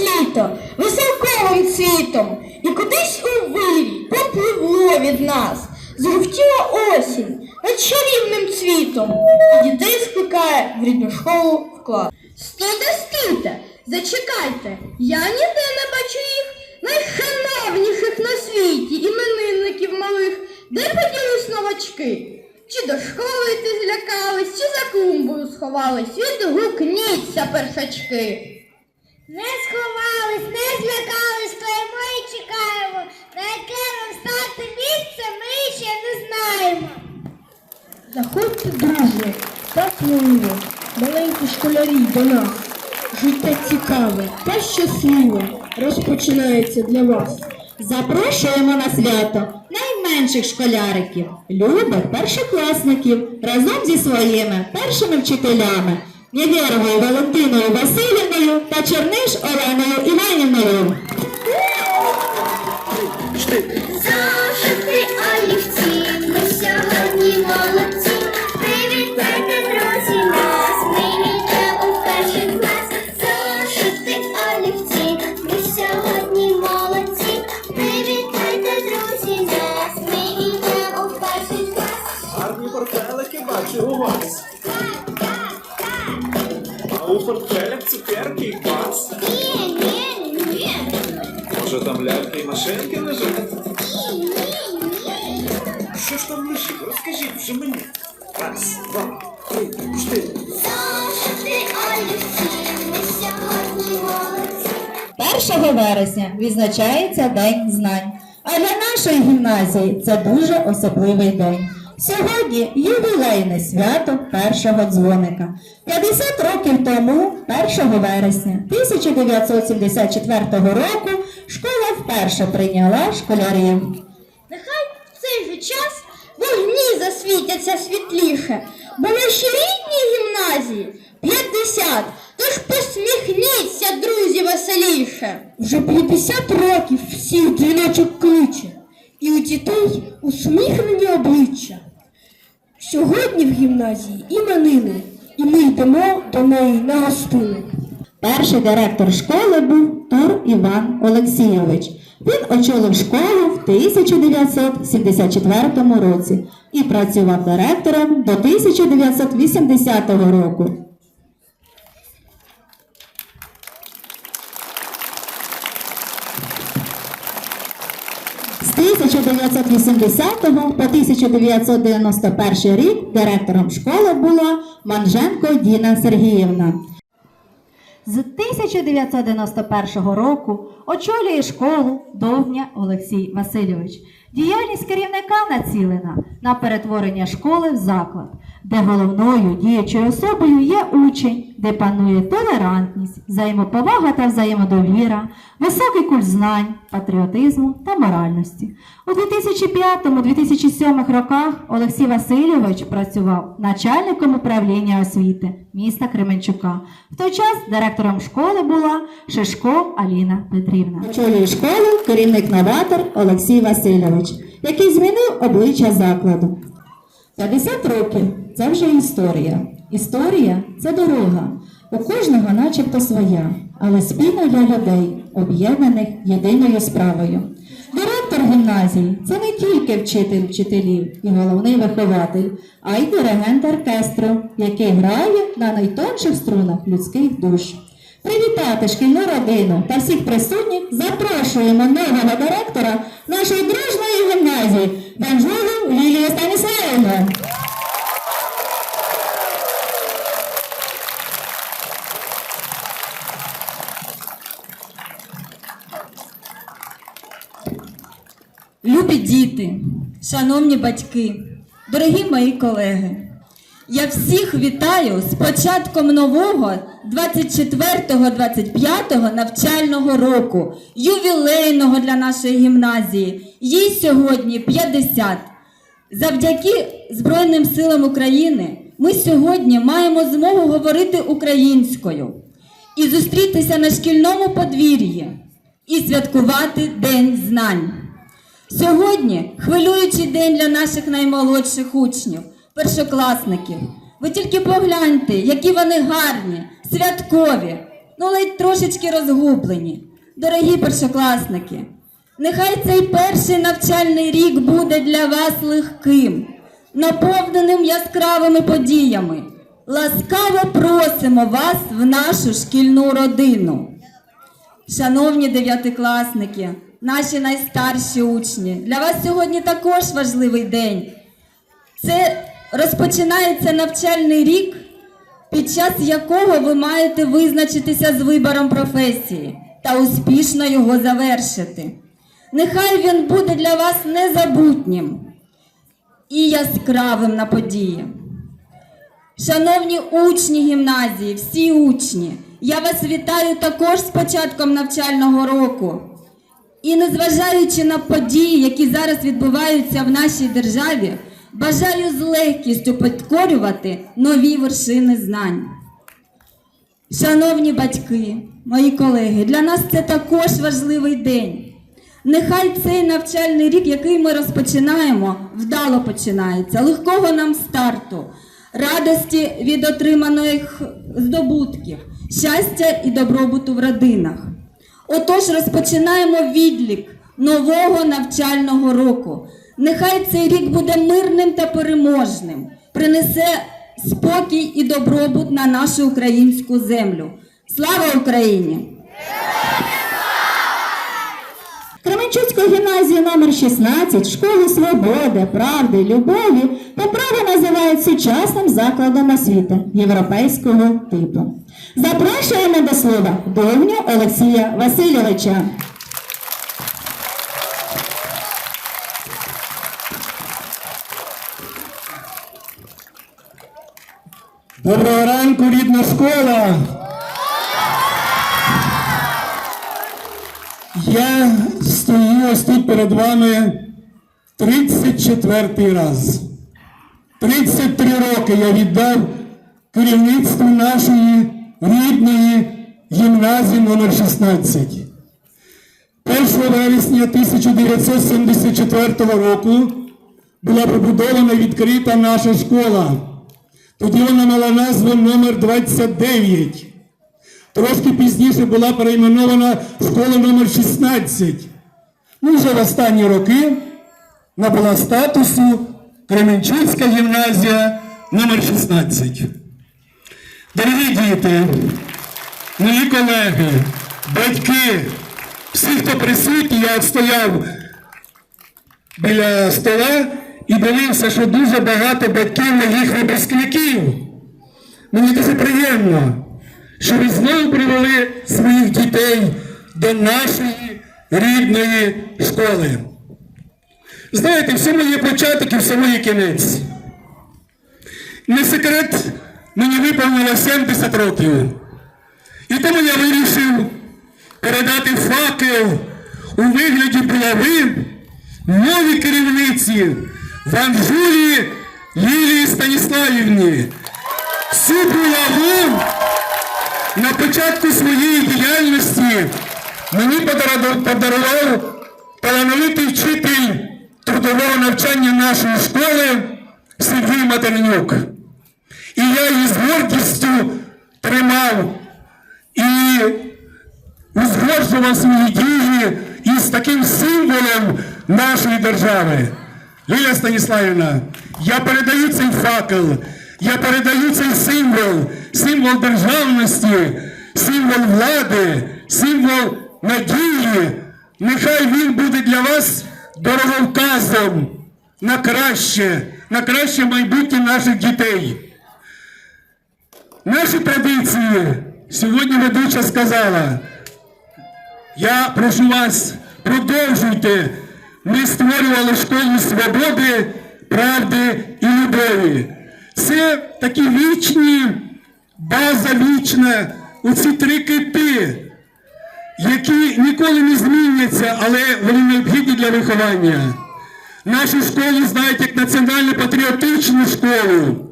Закінчилось літо веселковим цвітом, і кудись у вирі попливло від нас. Зрухтіла осінь над чарівним цвітом, і дітей скликає в рідну школу в клас. Стойте, стійте, зачекайте, я ніде не бачу їх найшановніших на світі іменинників малих. Де поділись новачки? Чи до школи ти злякались, чи за клумбою сховались? Відгукніться, першачки. Не сховались, не злякались, стоїмо і чекаємо. На яке нам стати місце, ми ще не знаємо. Заходьте, друже, так мило, маленькі школярі до нас. Життя цікаве та щасливе розпочинається для вас. Запрошуємо на свято найменших школяриків, любих першокласників разом зі своїми першими вчителями Невєровою Валентиною Васильівною та Черниш Оленою Іванівною. Ні, ні, ні. Може там ляльки і машинки лежать? Ні, ні, ні. Що ж там лежить? Розкажіть вже мені. Раз, два, три, чотири. Зошити олівці, ми сьогодні молодці. 1 вересня відзначається День знань. А для нашої гімназії це дуже особливий день. Сьогодні ювілейне свято першого дзвоника. 50 років тому, 1 вересня 1974 року, школа вперше прийняла школярів. Нехай в цей же час вогні засвітяться світліше, бо наші рідні гімназії 50, тож посміхніться, друзі, веселіше. Вже 50 років всіх дзвіночок кличе, і у дітей усміхнені обличчя. Сьогодні в гімназії іменини, і ми йдемо до неї на гостини. Перший директор школи був Тур Іван Олексійович. Він очолив школу в 1974 році і працював директором до 1980 року. 1980 по 1991 рік директором школи була Манженко Діна Сергіївна. З 1991 року очолює школу Довгня Олексій Васильович. Діяльність керівника націлена на перетворення школи в заклад, де головною діючою особою є учень, де панує толерантність, взаємоповага та взаємодовіра, високий культ знань, патріотизму та моральності. У 2005-2007 роках Олексій Васильович працював начальником управління освіти міста Кременчука. В той час директором школи була Шишко Аліна Петрівна. Очолює школу керівник-новатор Олексій Васильович, який змінив обличчя закладу. 50 років це вже історія. Історія це дорога. У кожного начебто своя, але спільна для людей, об'єднаних єдиною справою. Директор гімназії це не тільки вчитель вчителів і головний вихователь, а й диригент оркестру, який грає на найтонших струнах людських душ. Привітати шкільну родину та всіх присутніх запрошуємо нового директора нашої дружної гімназії Банжулу Лілію Станіславівну. Любі діти, шановні батьки, дорогі мої колеги, Я всіх вітаю з початком нового 24-25 навчального року, ювілейного для нашої гімназії. Їй сьогодні 50. Завдяки Збройним силам України ми сьогодні маємо змогу говорити українською і зустрітися на шкільному подвір'ї і святкувати День знань. Сьогодні хвилюючий день для наших наймолодших учнів, першокласників. Ви тільки погляньте, які вони гарні, святкові, ну ледь трошечки розгублені. Дорогі першокласники, нехай цей перший навчальний рік буде для вас легким, наповненим яскравими подіями. Ласкаво просимо вас в нашу шкільну родину. Шановні дев'ятикласники, наші найстарші учні, для вас сьогодні також важливий день. Це розпочинається навчальний рік, під час якого ви маєте визначитися з вибором професії та успішно його завершити. Нехай він буде для вас незабутнім і яскравим на події. Шановні учні гімназії, всі учні, я вас вітаю також з початком навчального року. І незважаючи на події, які зараз відбуваються в нашій державі, бажаю з легкістю підкорювати нові вершини знань. Шановні батьки, мої колеги, для нас це також важливий день. Нехай цей навчальний рік, який ми розпочинаємо, вдало починається, легкого нам старту, радості від отриманих здобутків, щастя і добробуту в родинах. Отож, розпочинаємо відлік нового навчального року. Нехай цей рік буде мирним та переможним, принесе спокій і добробут на нашу українську землю. Слава Україні! Кременчуцька гімназія номер 16 школи свободи, правди, любові по праву називають сучасним закладом освіти європейського типу. Запрошуємо до слова Довню Олексія Васильовича. Доброго ранку, рідна школа. Я стою ось тут перед вами 34 раз. 33 роки я віддав керівництву нашої рідної гімназії номер 16. 1 вересня 1974 року була побудована відкрита наша школа. Тоді вона мала назву номер 29. Трошки пізніше була перейменована школа номер 16. Ну, вже в останні роки набула статусу Кременчуцька гімназія номер 16. Дорогі діти, мої колеги, батьки, всі, хто присутні, я стояв біля стола і дивився, що дуже багато батьків моїх випускників. Мені дуже приємно, що ви знову привели своїх дітей до нашої рідної школи. Знаєте, всьому є початок і всьому є кінець. Не секрет, мені виповнило 70 років. І тому я вирішив передати факел у вигляді булави новій керівниці Ванжулі Лілії Станіславівні. Цю булаву на початку своєї діяльності мені подарував- талановитий вчитель трудового навчання нашої школи Сергій Матернюк. І я її з гордістю тримав і узгоджував свої дії із таким символом нашої держави. Лілія Станіславівна, я передаю цей факел, я передаю цей символ, символ державності, символ влади, символ надії. Нехай він буде для вас дороговказом на краще, на краще майбутнє наших дітей. Наші традиції сьогодні ведуча сказала. Я прошу вас, продовжуйте. Ми створювали школу свободи, правди і любові. Це такі вічні, база вічна, оці три кити, які ніколи не зміняться, але вони необхідні для виховання. Нашу школу знають як національно-патріотичну школу.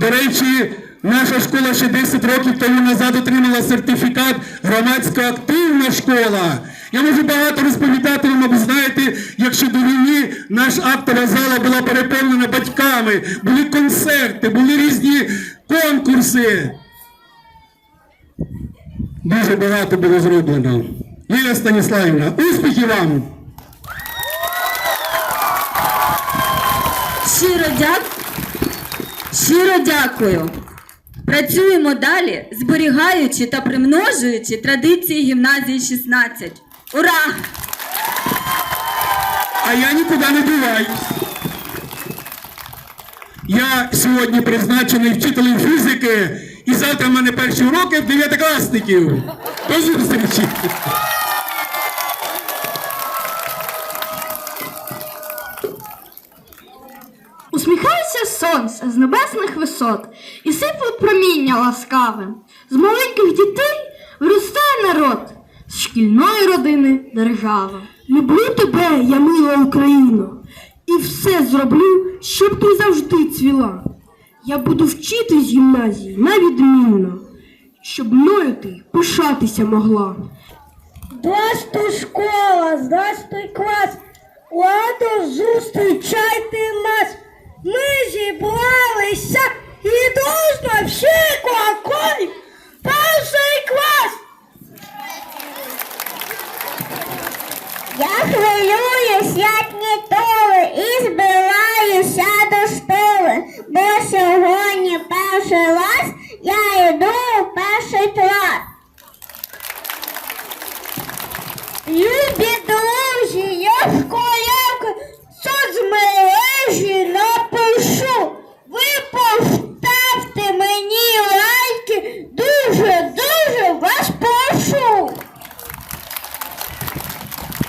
До речі, наша школа ще 10 років тому назад отримала сертифікат громадсько активна школа. Я можу багато розповідати вам, ви знаєте, якщо до війни наша актова зала була переповнена батьками, були концерти, були різні конкурси. Дуже багато було зроблено. Лілія Станіславівна, успіхів вам! Щиро дякую. Щиро дякую. Працюємо далі, зберігаючи та примножуючи традиції гімназії 16. Ура! А я нікуди не діваюсь. Я сьогодні призначений вчителем фізики, і завтра в мене перші уроки в дев'ятикласників. До зустрічі! Сонце з небесних висот і сипле проміння ласкаве. З маленьких дітей виростає народ, з шкільної родини держава. Люблю тебе, я мила Україно, і все зроблю, щоб ти завжди цвіла. Я буду вчити з гімназії на відмінно, щоб мною ти пишатися могла. Здрастуй, школа, здрастуй клас, ладно зустрічайте нас. Ми зібралися і дружно всі клакой перший клас. Я хвилююсь, як ніколи, і збираюся до школи, бо сьогодні перший раз я йду у перший клас. Любі друзі, я школяк, соцмережі напишу. Ви поставте мені лайки, дуже-дуже вас прошу.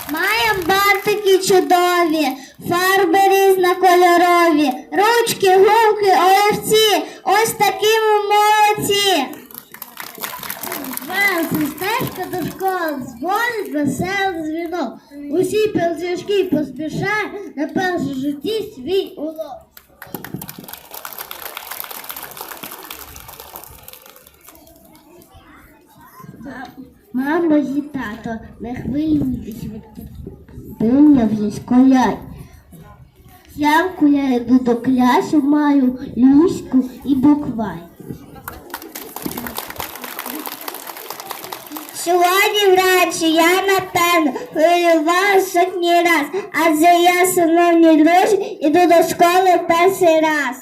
Маємо бантики чудові, фарби різнокольорові, ручки, губки, олівці. Ось такі ми молодці. Верси, стежка до школи, дзвонить веселий дзвінок. Усі пелзячки поспішають на перший житті свій урок. Мамо і тато, не хвилюйтесь від терпіння вже скорять. Зранку я йду до клясу, маю люську і буквай. Сьогодні вранці я напевно хвилювалася сотні раз, адже я, шановні друзі, іду до школи перший раз.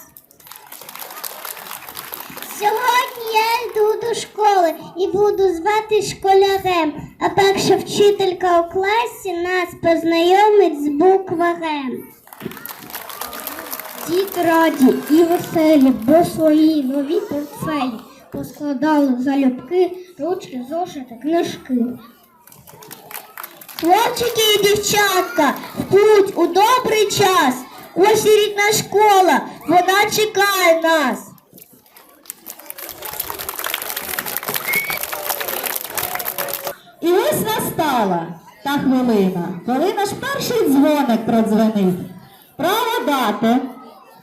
Сьогодні я йду до школи і буду звати школярем, а перша вчителька у класі нас познайомить з букварем. Діти раді і веселі, бо свої нові портфелі поскладали залюбки, ручки, зошити, книжки. Хлопчики і дівчатка, в путь у добрий час. Ось і рідна школа, вона чекає нас. І ось настала та хвилина, коли наш перший дзвоник продзвонив. Право дати.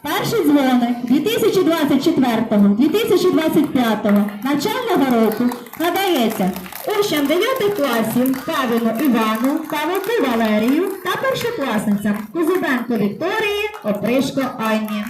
Перший дзвоник 2024-2025 навчального року надається учням 9 класів Павіну Івану, Павлику Валерію та першокласницям Кузубенко Вікторії, Опришко Айні.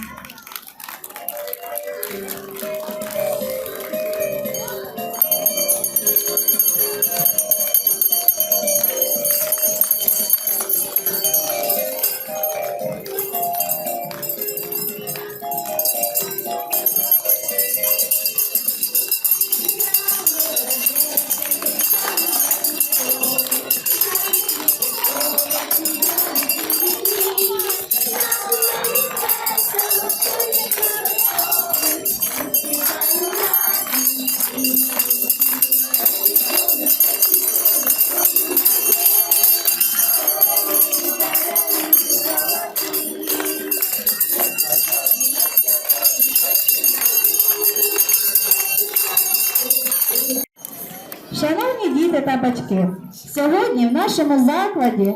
Та батьки, сьогодні в нашому закладі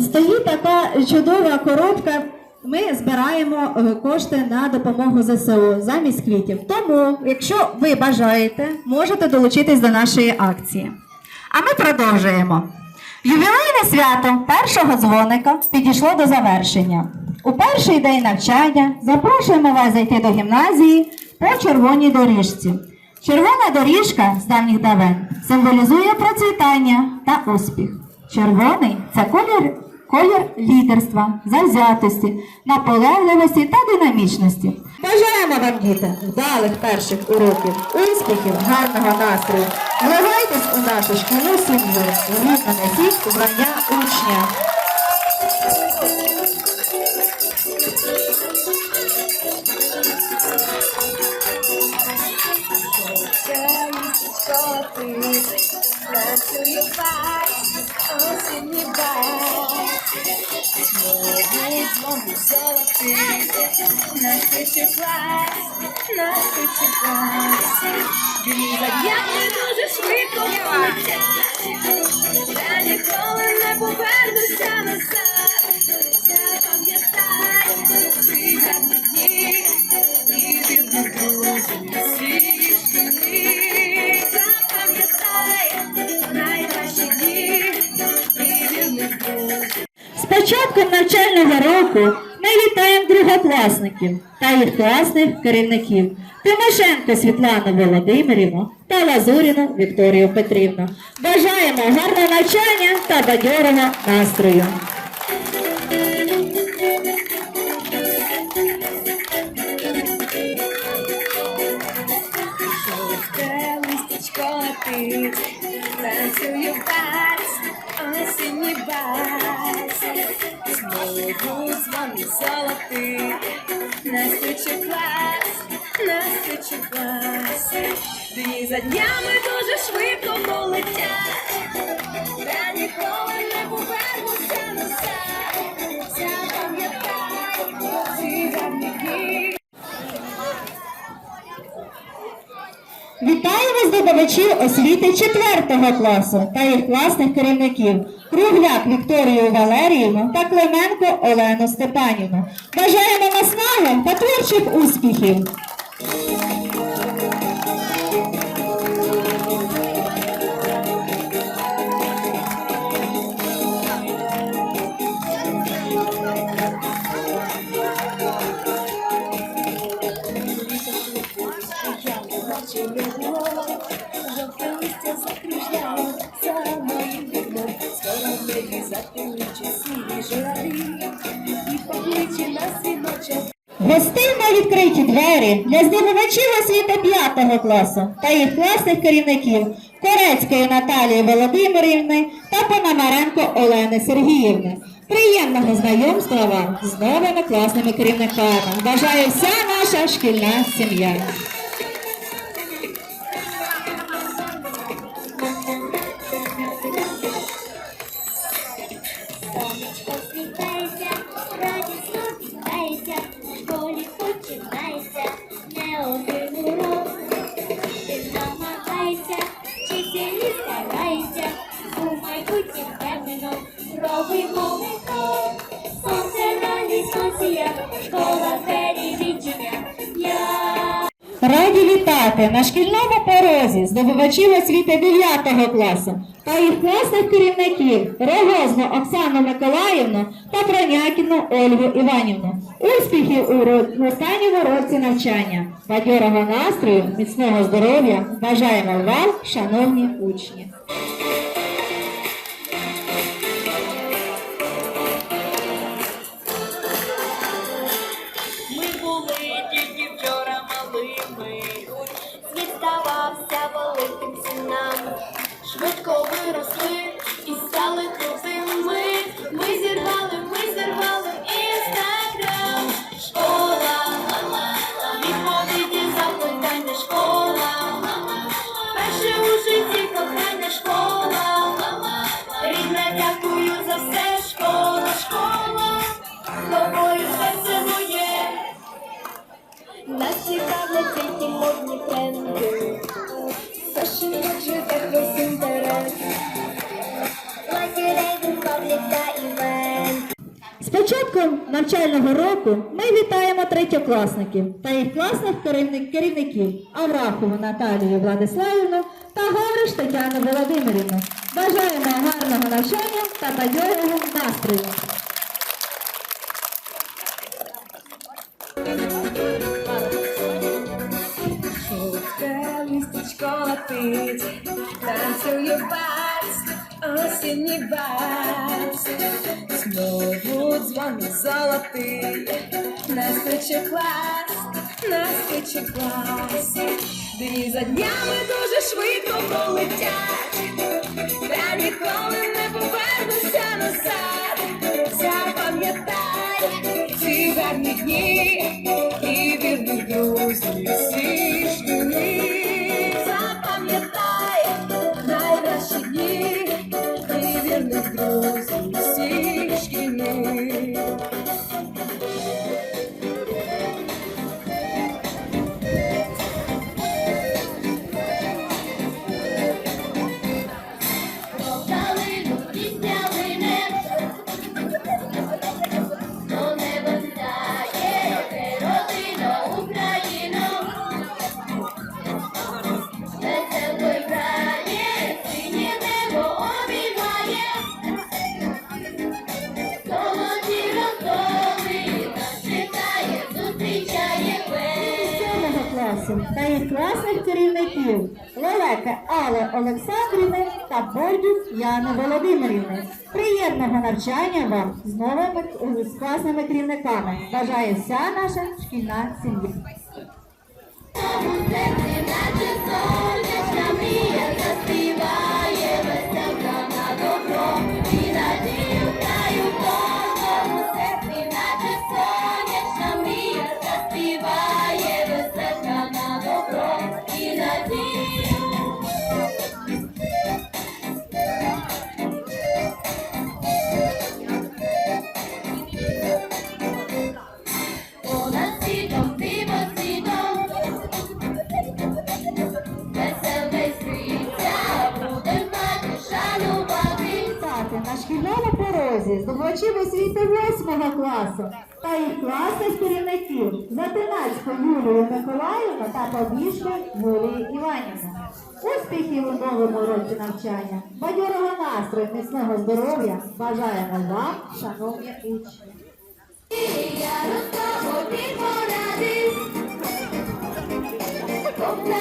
стоїть така чудова коробка. Ми збираємо е, кошти на допомогу ЗСУ замість квітів. Тому, якщо ви бажаєте, можете долучитись до нашої акції. А ми продовжуємо. Ювілейне свято першого дзвоника підійшло до завершення. У перший день навчання запрошуємо вас зайти до гімназії по червоній доріжці. Червона доріжка з давніх давен символізує процвітання та успіх. Червоний це колір, колір лідерства, завзятості, наполегливості та динамічності. Бажаємо вам, діти, вдалих перших уроків, успіхів, гарного настрою. Вливайтесь у нашу шкільну сім'ю, гідно несіть звання учня. Я не дуже швидко полетять, я ніколи не повернуся назад. Запам'ятай ці гарні дні. І вірні початком навчального року ми вітаємо другокласників та їх класних керівників Тимошенко Світлану Володимирівну та Лазуріну Вікторію Петрівну. Бажаємо гарного навчання та бадьорого настрою. Танцюю вальс, осінній вальс. Знову дзвони золотий, настиче клас, настиче клас. Дні за днями дуже швидко полетять, я ніколи не повернуся назад. Здобувачів освіти 4 класу та їх класних керівників Кругляк Вікторію Валеріївну та Клименко Олену Степанівну. Бажаємо наснаги та творчих успіхів! Жовте Гостинно відкриті двері для здобувачів освіти 5 класу та їх класних керівників Корецької Наталії Володимирівни та Пономаренко Олени Сергіївни. Приємного знайомства вам з новими класними керівниками. Бажаю вся наша шкільна сім'я. Вітати на шкільному порозі здобувачів освіти 9 класу та їх класних керівників Рогозну Оксану Миколаївну та Пронякіну Ольгу Іванівну. Успіхів у останньому році навчання, бадьорого настрою, міцного здоров'я бажаємо вам, шановні учні. Навчального року ми вітаємо третьокласників та їх класних керівників Аврахову Наталію Владиславівну та Гавриш Тетяну Володимирівну. Бажаємо гарного навчання та бадьорого настрою. Жовте листечко осінній вальс. Знову дзвони золотий, настиче клас, настиче клас. Дні за днями дуже швидко полетять, та ніколи не Сьомого та їх класних керівників Лелека Алли Олександрівни та Бордюк Яни Володимирівни. Приємного навчання вам з новими з класними керівниками. Бажає вся наша шкільна сім'я. викладачів освіти 8 класу та їх класних керівників за 13 Юлію Миколаївну та Побіжку Юлії Іванівну. Успіхів у новому році навчання, бадьорого настрою, міцного здоров'я бажаємо вам, шановні учні. Come